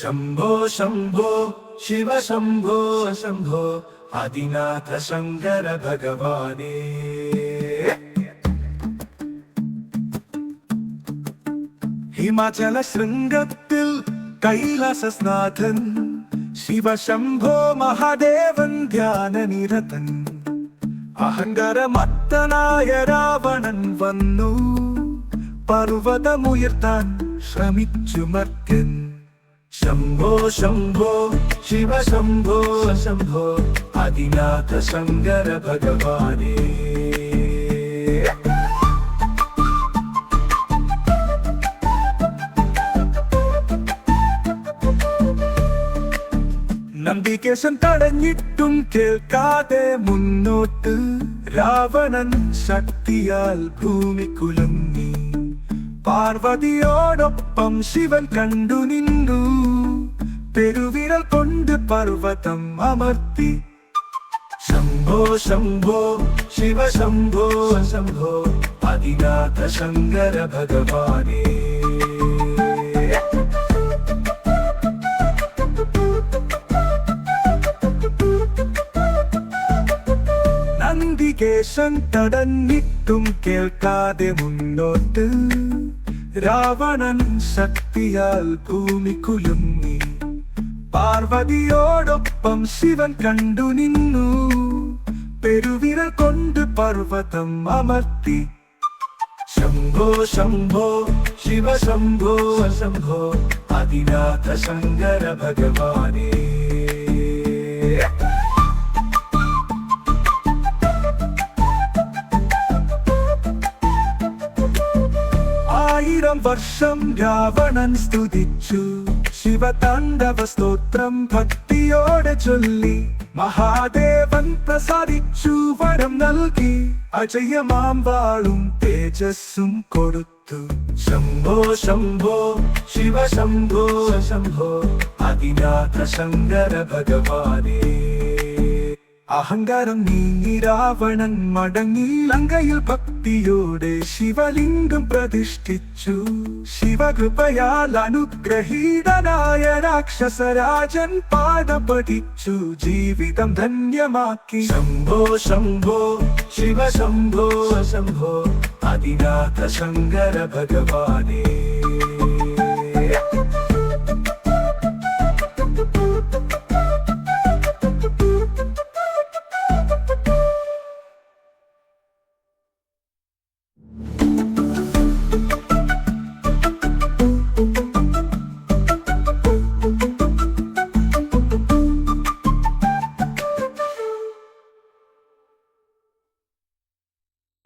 ശംഭോ ശംഭോ ശിവ ശംഭോ ശംഭോ അതിനാഥ ശങ്കര ഭഗവാനേ. ഹിമാചല ശൃംഗത്തിൽ കൈലാസനാഥൻ ശിവശംഭോ മഹാദേവൻ ധ്യാനനിരതൻ അഹങ്കാരമത്തനായ രാവണൻ വന്നു പർവതമുയർത്താൻ ശ്രമിച്ചു മർത്യൻ. ശംഭോ ശംഭോ ശിവ ശംഭോ ശംഭോ അതിനാഥ ശങ്കര ഭഗവാനേ നന്ദികേശൻ തടഞ്ഞിട്ടും കേൾക്കാതെ മുന്നോട്ട് രാവണൻ ശക്തിയാൽ ഭൂമി കുലുങ്ങി പാർവതിയോടൊപ്പം ശിവൻ കണ്ടു നിന്നു പെരുവിരൽ കൊണ്ട് പർവതം അമർത്തി. ശംഭോ ശംഭോ ശിവ ശംഭോ ശംഭോ അതിനാഥ ശങ്കര ഭഗവാനേ. നന്ദികേശൻ തടഞ്ഞിട്ടും കേൾക്കാതെ മുന്നോട്ട്. രാവണൻ ശക്തിയാൽ ഭൂമി കുലുങ്ങി. പാർവതിയോടൊപ്പം ശിവൻ കണ്ടു നിന്നു. പെരുവിരൽ കൊണ്ട് പർവതം അമർത്തി. ശംഭോ ശംഭോ ശിവ ശംഭോ ശംഭോ അതിനാഥ ശങ്കര ഭഗവാനേ. ആയിരം വർഷം രാവണൻ സ്തുതിച്ചു. ശിവതാണ്ഡവ സ്തോത്രം ഭക്തിയോടെ ചൊല്ലി. മഹാദേവൻ പ്രസാദിച്ചു വരം നൽകി. അജയമാം വാളും തേജസ്സും കൊടുത്തു. ശംഭോ ശംഭോ ശിവ ശംഭോ ശംഭോ. അതിനാഥ ശങ്കര ഭഗവാനേ. അഹങ്കാരം നീങ്ങി രാവണൻ മടങ്ങി. ലങ്കയിൽ ഭക്തിയോടെ ശിവലിംഗം പ്രതിഷ്ഠിച്ചു. ശിവകൃപയാൽ അനുഗ്രഹീതനായ രാക്ഷസരാജൻ പാദപഠിച്ചു. ജീവിതം ധന്യമാക്കി. ശംഭോ ശംഭോ ശിവ ശംഭോ ശംഭോ അതിനാഥ ശങ്കര ഭഗവാനേ.